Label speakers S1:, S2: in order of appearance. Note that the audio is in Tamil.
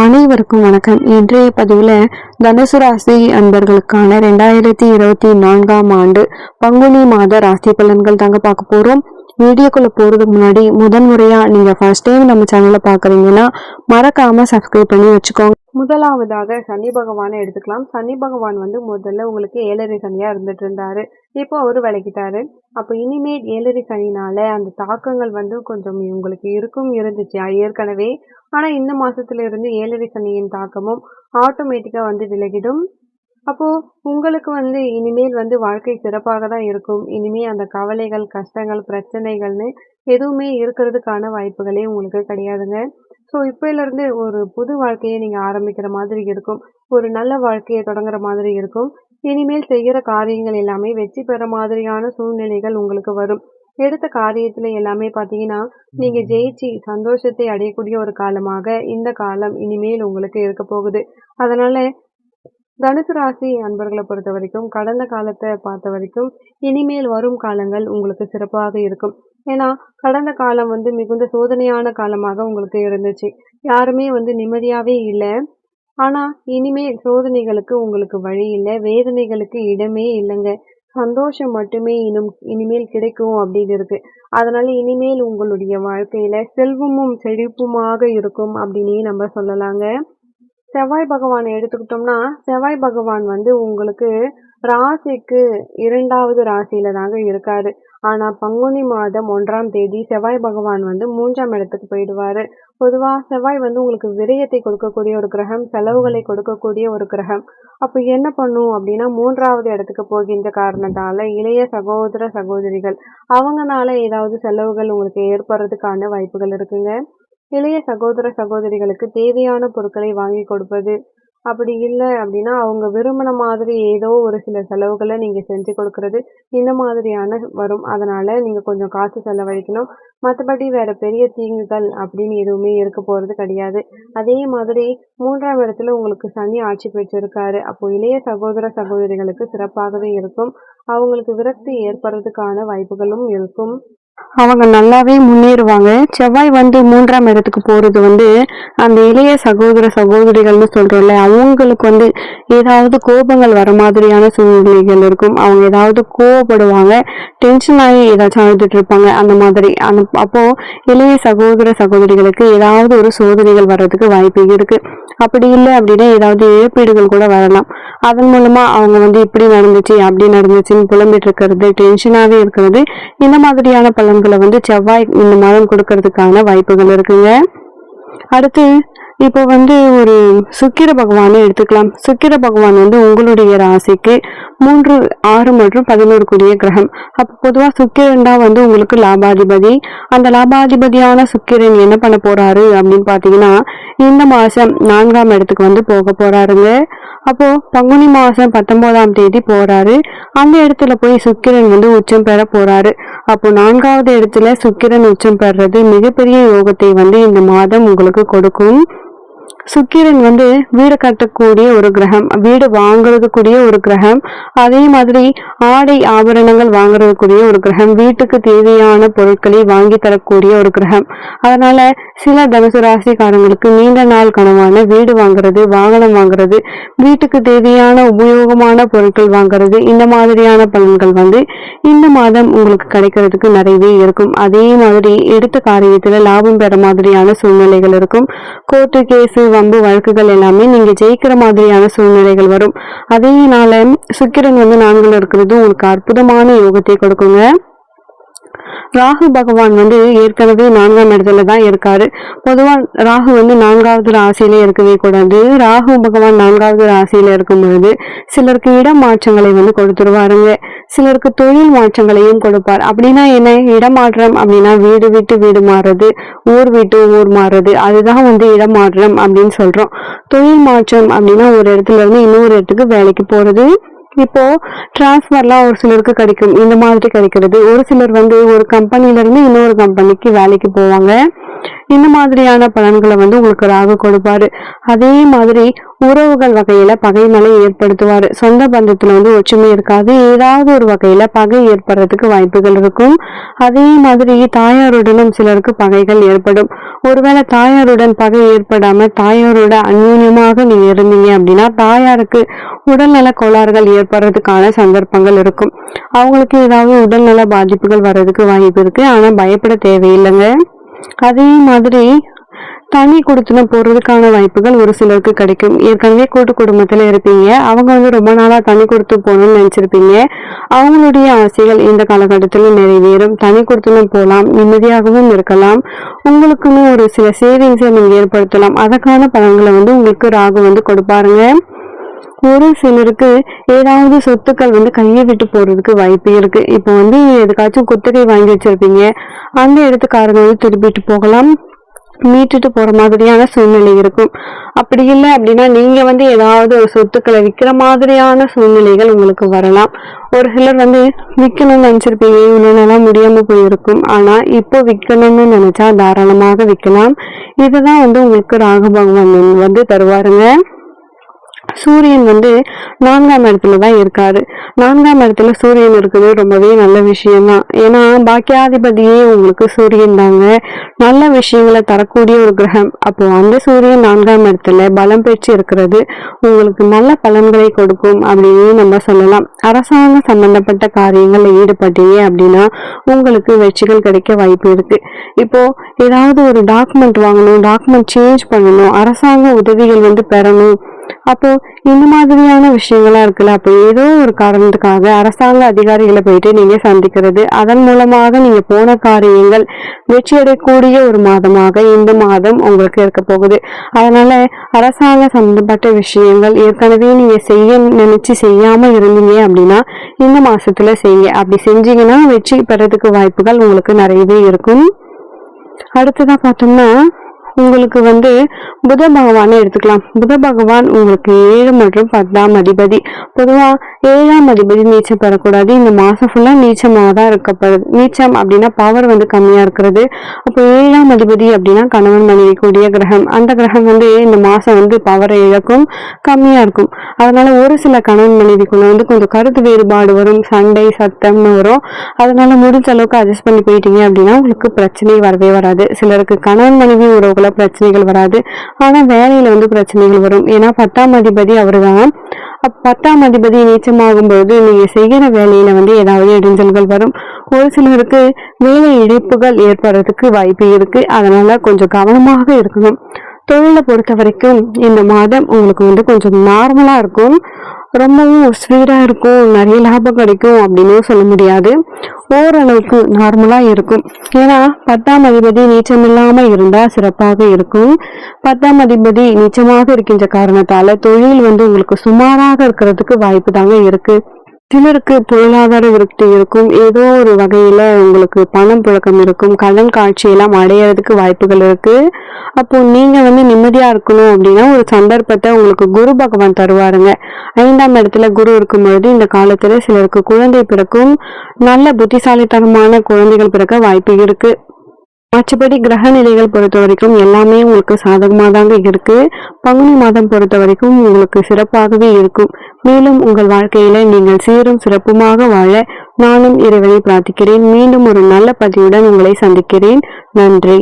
S1: அனைவருக்கும் வணக்கம் இன்றைய பதிவில் தனுசு ராசி அன்பர்களுக்கான ரெண்டாயிரத்தி இருபத்தி நான்காம் ஆண்டு பங்குனி மாத ராசி பலன்கள் தாங்க பார்க்க போகிறோம் வீடியோக்குள்ளே போகிறதுக்கு முன்னாடி முதன்முறையாக நீங்கள் ஃபர்ஸ்ட் டைம் நம்ம சேனலை பார்க்குறீங்கன்னா மறக்காமல் சப்ஸ்கிரைப் பண்ணி வச்சுக்கோங்க
S2: முதலாவதாக சனி பகவானை எடுத்துக்கலாம் சனி பகவான் வந்து முதல்ல உங்களுக்கு ஏழரை சனியாக இருந்துட்டு இருந்தாரு இப்போ அவர் விளக்கிட்டாரு அப்போ இனிமேல் ஏழரை சனினால அந்த தாக்கங்கள் வந்து கொஞ்சம் உங்களுக்கு இருக்கும் இருந்துச்சு ஏற்கனவே ஆனால் இந்த மாதத்துலேருந்து ஏழரை சனியின் தாக்கமும் ஆட்டோமேட்டிக்காக வந்து விலகிடும் அப்போது உங்களுக்கு வந்து இனிமேல் வந்து வாழ்க்கை சிறப்பாக தான் இருக்கும் இனிமேல் அந்த கவலைகள் கஷ்டங்கள் பிரச்சனைகள்னு எதுவுமே இருக்கிறதுக்கான வாய்ப்புகளே உங்களுக்கு கிடையாதுங்க ஸோ இப்போலேருந்து ஒரு புது வாழ்க்கையை நீங்கள் ஆரம்பிக்கிற மாதிரி இருக்கும் ஒரு நல்ல வாழ்க்கையை தொடங்குற மாதிரி இருக்கும் இனிமேல் செய்கிற காரியங்கள் எல்லாமே வெற்றி பெற மாதிரியான சூழ்நிலைகள் உங்களுக்கு வரும் எடுத்த காரியத்தில் எல்லாமே பார்த்தீங்கன்னா நீங்கள் ஜெயிச்சு சந்தோஷத்தை அடையக்கூடிய ஒரு காலமாக இந்த காலம் இனிமேல் உங்களுக்கு இருக்க போகுது அதனால் தனுசு ராசி அன்பர்களை பொறுத்த வரைக்கும் கடந்த காலத்தை பார்த்த வரைக்கும் இனிமேல் வரும் காலங்கள் உங்களுக்கு சிறப்பாக இருக்கும் ஏன்னா கடந்த காலம் வந்து மிகுந்த சோதனையான காலமாக உங்களுக்கு இருந்துச்சு யாருமே வந்து நிம்மதியாகவே இல்லை ஆனால் இனிமேல் சோதனைகளுக்கு உங்களுக்கு வழி இல்லை வேதனைகளுக்கு இடமே இல்லைங்க சந்தோஷம் மட்டுமே இனும் இனிமேல் கிடைக்கும் அப்படின்னு இருக்கு அதனால இனிமேல் உங்களுடைய வாழ்க்கையில செல்வமும் செழிப்புமாக இருக்கும் அப்படின்னே நம்ம சொல்லலாங்க செவ்வாய் பகவான் எடுத்துக்கிட்டோம்னா செவ்வாய் பகவான் வந்து உங்களுக்கு ராசிக்கு இரண்டாவது ராசியில தாங்க இருக்காரு ஆனா பங்குனி மாதம் ஒன்றாம் தேதி செவ்வாய் பகவான் வந்து மூன்றாம் இடத்துக்கு போயிடுவாரு பொதுவாக செவ்வாய் வந்து உங்களுக்கு விரயத்தை கொடுக்கக்கூடிய ஒரு கிரகம் செலவுகளை கொடுக்கக்கூடிய ஒரு கிரகம் அப்போ என்ன பண்ணும் அப்படின்னா மூன்றாவது இடத்துக்கு போகின்ற காரணத்தால இளைய சகோதர சகோதரிகள் அவங்கனால ஏதாவது செலவுகள் உங்களுக்கு ஏற்படுறதுக்கான வாய்ப்புகள் இருக்குங்க இளைய சகோதர சகோதரிகளுக்கு தேவையான பொருட்களை வாங்கி கொடுப்பது அப்படி இல்லை அப்படின்னா அவங்க விரும்பின மாதிரி ஏதோ ஒரு சில செலவுகளை நீங்கள் செஞ்சு கொடுக்கறது இந்த மாதிரியான வரும் அதனால் நீங்கள் கொஞ்சம் காசு செலவழிக்கணும் மற்றபடி வேறு பெரிய தீங்குகள் அப்படின்னு எதுவுமே இருக்க போகிறது கிடையாது அதே மாதிரி மூன்றாம் இடத்துல உங்களுக்கு சனி ஆட்சி பெற்றிருக்காரு அப்போ இளைய சகோதர சகோதரிகளுக்கு சிறப்பாகவே இருக்கும் அவங்களுக்கு விரக்தி ஏற்படுறதுக்கான வாய்ப்புகளும் இருக்கும்
S3: அவங்க நல்லாவே முன்னேறுவாங்க செவ்வாய் வந்து மூன்றாம் இடத்துக்கு போறது வந்து அந்த இளைய சகோதர சகோதரிகள்னு சொல்றோம்ல அவங்களுக்கு வந்து ஏதாவது கோபங்கள் வர மாதிரியான சூழ்நிலைகள் இருக்கும் அவங்க ஏதாவது கோவப்படுவாங்க டென்ஷன் ஆகி ஏதாச்சும் அழுதுட்டு இருப்பாங்க அந்த மாதிரி அந்த அப்போ இளைய சகோதர சகோதரிகளுக்கு ஏதாவது ஒரு சோதனைகள் வர்றதுக்கு வாய்ப்பு இருக்கு அப்படி இல்லை அப்படின்னா ஏதாவது இழப்பீடுகள் கூட வரலாம் அதன் மூலமா அவங்க வந்து இப்படி நடந்துச்சு அப்படி நடந்துச்சுன்னு புலம்பிட்டு இருக்கிறது டென்ஷனாகவே இருக்கிறது இந்த மாதிரியான பல பலன்களை வந்து செவ்வாய் இந்த மாதம் கொடுக்கறதுக்கான வாய்ப்புகள் இருக்குங்க அடுத்து இப்போ வந்து ஒரு சுக்கிர பகவானை எடுத்துக்கலாம் சுக்கிர பகவான் வந்து உங்களுடைய ராசிக்கு மூன்று ஆறு மற்றும் பதினோரு கூடிய கிரகம் அப்போ பொதுவாக சுக்கிரன் தான் வந்து உங்களுக்கு லாபாதிபதி அந்த லாபாதிபதியான சுக்கிரன் என்ன பண்ண போறாரு அப்படின்னு பார்த்தீங்கன்னா இந்த மாதம் நான்காம் இடத்துக்கு வந்து போக போறாருங்க அப்போ பங்குனி மாதம் பத்தொன்பதாம் தேதி போறாரு அந்த இடத்துல போய் சுக்கிரன் வந்து உச்சம் பெற போறாரு அப்போ நான்காவது இடத்துல சுக்கிரன் உச்சம் பெறது மிகப்பெரிய யோகத்தை வந்து இந்த மாதம் உங்களுக்கு கொடுக்கும் சுக்கிரன் வந்து வீடு கட்டக்கூடிய ஒரு கிரகம் வீடு வாங்குறதுக்குரிய ஒரு கிரகம் அதே மாதிரி ஆடை ஆபரணங்கள் வாங்குறதுக்குரிய ஒரு கிரகம் வீட்டுக்கு தேவையான பொருட்களை வாங்கி தரக்கூடிய ஒரு கிரகம் அதனால சில தனுசு ராசிக்காரங்களுக்கு நீண்ட நாள் கனவான வீடு வாங்குறது வாகனம் வாங்குறது வீட்டுக்கு தேவையான உபயோகமான பொருட்கள் வாங்குறது இந்த மாதிரியான பலன்கள் வந்து இந்த மாதம் உங்களுக்கு கிடைக்கிறதுக்கு நிறையவே இருக்கும் அதே மாதிரி எடுத்த காரியத்துல லாபம் பெற மாதிரியான சூழ்நிலைகள் இருக்கும் கோர்ட்டு கேஸு வம்பு வழக்குகள் எல்லாமே நீங்க ஜெயிக்கிற மாதிரியான சூழ்நிலைகள் வரும் அதே சுக்கிரன் வந்து நாங்கள் இருக்கிறது உங்களுக்கு அற்புதமான யோகத்தை கொடுக்குங்க ராகு பகவான் வந்து ஏற்கனவே நான்காம் இடத்துல தான் இருக்காரு பொதுவா ராகு வந்து நான்காவது ராசியில இருக்கவே கூடாது ராகு பகவான் நான்காவது ராசியில இருக்கும் பொழுது சிலருக்கு இடம் மாற்றங்களை வந்து கொடுத்துருவாருங்க சிலருக்கு தொழில் மாற்றங்களையும் கொடுப்பார் அப்படின்னா என்ன இடமாற்றம் அப்படின்னா வீடு விட்டு வீடு மாறுறது ஊர் விட்டு ஊர் மாறுறது அதுதான் வந்து இடமாற்றம் அப்படின்னு சொல்றோம் தொழில் மாற்றம் அப்படின்னா ஒரு இடத்துல இருந்து இன்னொரு இடத்துக்கு வேலைக்கு போறது இப்போ டிரான்ஸ்ஃபர்லாம் ஒரு சிலருக்கு கிடைக்கும் இந்த மாதிரி கிடைக்கிறது ஒரு சிலர் வந்து ஒரு இருந்து இன்னொரு கம்பெனிக்கு வேலைக்கு போவாங்க இந்த மாதிரியான பலன்களை வந்து உங்களுக்கு ராகு கொடுப்பாரு அதே மாதிரி உறவுகள் வகையில பகைமலை ஏற்படுத்துவார் சொந்த பந்தத்துல வந்து ஒற்றுமை இருக்காது ஏதாவது ஒரு வகையில பகை ஏற்படுறதுக்கு வாய்ப்புகள் இருக்கும் அதே மாதிரி தாயாருடனும் சிலருக்கு பகைகள் ஏற்படும் ஒருவேளை தாயாருடன் பகை ஏற்படாம தாயாரோட அந்யூன்யமாக நீங்க இருந்தீங்க அப்படின்னா தாயாருக்கு உடல்நல கோளாறுகள் ஏற்படுறதுக்கான சந்தர்ப்பங்கள் இருக்கும் அவங்களுக்கு ஏதாவது உடல்நல பாதிப்புகள் வர்றதுக்கு வாய்ப்பு இருக்கு ஆனா பயப்பட தேவையில்லைங்க அதே மாதிரி தனி கொடுத்துன போடுறதுக்கான வாய்ப்புகள் ஒரு சிலருக்கு கிடைக்கும் ஏற்கனவே கூட்டு குடும்பத்தில் இருப்பீங்க அவங்க வந்து ரொம்ப நாளாக தனி கொடுத்து போகணும்னு நினச்சிருப்பீங்க அவங்களுடைய ஆசைகள் இந்த காலகட்டத்தில் நிறைவேறும் தனி கொடுத்தனம் போகலாம் நிம்மதியாகவும் இருக்கலாம் உங்களுக்குன்னு ஒரு சில சேவிங்ஸை நீங்கள் ஏற்படுத்தலாம் அதற்கான பலன்களை வந்து உங்களுக்கு ராகு வந்து கொடுப்பாருங்க ஒரு சிலருக்கு ஏதாவது சொத்துக்கள் வந்து கையை விட்டு போகிறதுக்கு வாய்ப்பு இருக்குது இப்போ வந்து எதுக்காச்சும் குத்தகை வாங்கி வச்சுருப்பீங்க அந்த இடத்துக்காரங்க வந்து திருப்பிட்டு போகலாம் மீட்டுட்டு போகிற மாதிரியான சூழ்நிலை இருக்கும் அப்படி இல்லை அப்படின்னா நீங்கள் வந்து ஏதாவது ஒரு சொத்துக்களை விற்கிற மாதிரியான சூழ்நிலைகள் உங்களுக்கு வரலாம் ஒரு சிலர் வந்து விற்கணும்னு நினச்சிருப்பீங்க இவ்வளோ நல்லா முடியாமல் போயிருக்கும் ஆனால் இப்போ விற்கணும்னு நினச்சா தாராளமாக விற்கலாம் இதுதான் வந்து உங்களுக்கு ராகு பகவான் வந்து தருவாருங்க சூரியன் வந்து நான்காம் இடத்துல தான் இருக்காரு நான்காம் இடத்துல சூரியன் இருக்குது ரொம்பவே நல்ல விஷயம் தான் ஏன்னா பாக்கியாதிபதியே உங்களுக்கு சூரியன் தாங்க நல்ல விஷயங்களை தரக்கூடிய ஒரு கிரகம் அப்போ அந்த சூரியன் நான்காம் இடத்துல பலம் பெற்று இருக்கிறது உங்களுக்கு நல்ல பலன்களை கொடுக்கும் அப்படின்னு நம்ம சொல்லலாம் அரசாங்க சம்பந்தப்பட்ட காரியங்களில் ஈடுபட்டீங்க அப்படின்னா உங்களுக்கு வெற்றிகள் கிடைக்க வாய்ப்பு இருக்கு இப்போ ஏதாவது ஒரு டாக்குமெண்ட் வாங்கணும் டாக்குமெண்ட் சேஞ்ச் பண்ணணும் அரசாங்க உதவிகள் வந்து பெறணும் அப்போ இந்த மாதிரியான விஷயங்கள்லாம் இருக்குல்ல அப்போ ஏதோ ஒரு காரணத்துக்காக அரசாங்க அதிகாரிகளை போயிட்டு நீங்க சந்திக்கிறது அதன் மூலமாக நீங்க போன காரியங்கள் வெற்றியடையக்கூடிய ஒரு மாதமாக இந்த மாதம் உங்களுக்கு இருக்க போகுது அதனால அரசாங்க சம்பந்தப்பட்ட விஷயங்கள் ஏற்கனவே நீங்க செய்ய நினைச்சு செய்யாம இருந்தீங்க அப்படின்னா இந்த மாசத்துல செய்ய அப்படி செஞ்சீங்கன்னா வெற்றி பெறதுக்கு வாய்ப்புகள் உங்களுக்கு நிறையவே இருக்கும் அடுத்ததான் பார்த்தோம்னா உங்களுக்கு வந்து புத பகவானை எடுத்துக்கலாம் புத பகவான் உங்களுக்கு ஏழு மற்றும் பத்தாம் அதிபதி பொதுவாக ஏழாம் அதிபதி நீச்சம் பெறக்கூடாது இந்த மாதம் ஃபுல்லாக நீச்சமாக தான் இருக்கப்படுது நீச்சம் அப்படின்னா பவர் வந்து கம்மியாக இருக்கிறது அப்போ ஏழாம் அதிபதி அப்படின்னா கணவன் மனைவி கூடிய கிரகம் அந்த கிரகம் வந்து இந்த மாதம் வந்து பவரை இழக்கும் கம்மியாக இருக்கும் அதனால ஒரு சில கணவன் மனைவிக்குள்ள வந்து கொஞ்சம் கருத்து வேறுபாடு வரும் சண்டை சத்தம்னு வரும் அதனால முடிஞ்ச அளவுக்கு அட்ஜஸ்ட் பண்ணி போயிட்டீங்க அப்படின்னா உங்களுக்கு பிரச்சனை வரவே வராது சிலருக்கு கணவன் மனைவி உறவுகளை பிரச்சனைகள் வராது ஆனால் வேலையில் வந்து பிரச்சனைகள் வரும் ஏன்னா பத்தாம் அதிபதி அவர் தான் பத்தாம் அதிபதி நீச்சமாகும் பொழுது நீங்கள் செய்கிற வேலையில் வந்து ஏதாவது இடைஞ்சல்கள் வரும் ஒரு சிலருக்கு வேலை இழப்புகள் ஏற்படுறதுக்கு வாய்ப்பு இருக்குது அதனால் கொஞ்சம் கவனமாக இருக்கணும் தொழிலை பொறுத்த வரைக்கும் இந்த மாதம் உங்களுக்கு வந்து கொஞ்சம் நார்மலாக இருக்கும் ரொம்பவும் ஸ்வீடாக இருக்கும் நிறைய லாபம் கிடைக்கும் அப்படின்னும் சொல்ல முடியாது ஓரளவுக்கு நார்மலாக இருக்கும் ஏன்னா பத்தாம் அதிபதி நீச்சம் இல்லாமல் இருந்தால் சிறப்பாக இருக்கும் பத்தாம் அதிபதி நீச்சமாக இருக்கின்ற காரணத்தால் தொழில் வந்து உங்களுக்கு சுமாராக இருக்கிறதுக்கு வாய்ப்பு தாங்க இருக்குது சிலருக்கு பொருளாதார விருத்தி இருக்கும் ஏதோ ஒரு வகையில உங்களுக்கு பணம் புழக்கம் இருக்கும் கடன் காட்சியெல்லாம் அடையிறதுக்கு வாய்ப்புகள் இருக்கு அப்போ நீங்க வந்து நிம்மதியா இருக்கணும் அப்படின்னா ஒரு சந்தர்ப்பத்தை உங்களுக்கு குரு பகவான் தருவாருங்க ஐந்தாம் இடத்துல குரு இருக்கும் பொழுது இந்த காலத்துல சிலருக்கு குழந்தை பிறக்கும் நல்ல புத்திசாலித்தனமான குழந்தைகள் பிறக்க வாய்ப்பு இருக்கு மற்றபடி கிரக நிலைகள் பொறுத்த வரைக்கும் எல்லாமே உங்களுக்கு சாதகமாக தாங்க இருக்கு பங்குனி மாதம் பொறுத்த வரைக்கும் உங்களுக்கு சிறப்பாகவே இருக்கும் மேலும் உங்கள் வாழ்க்கையில நீங்கள் சீரும் சிறப்புமாக வாழ நானும் இறைவனை பிரார்த்திக்கிறேன் மீண்டும் ஒரு நல்ல பதிவுடன் உங்களை சந்திக்கிறேன் நன்றி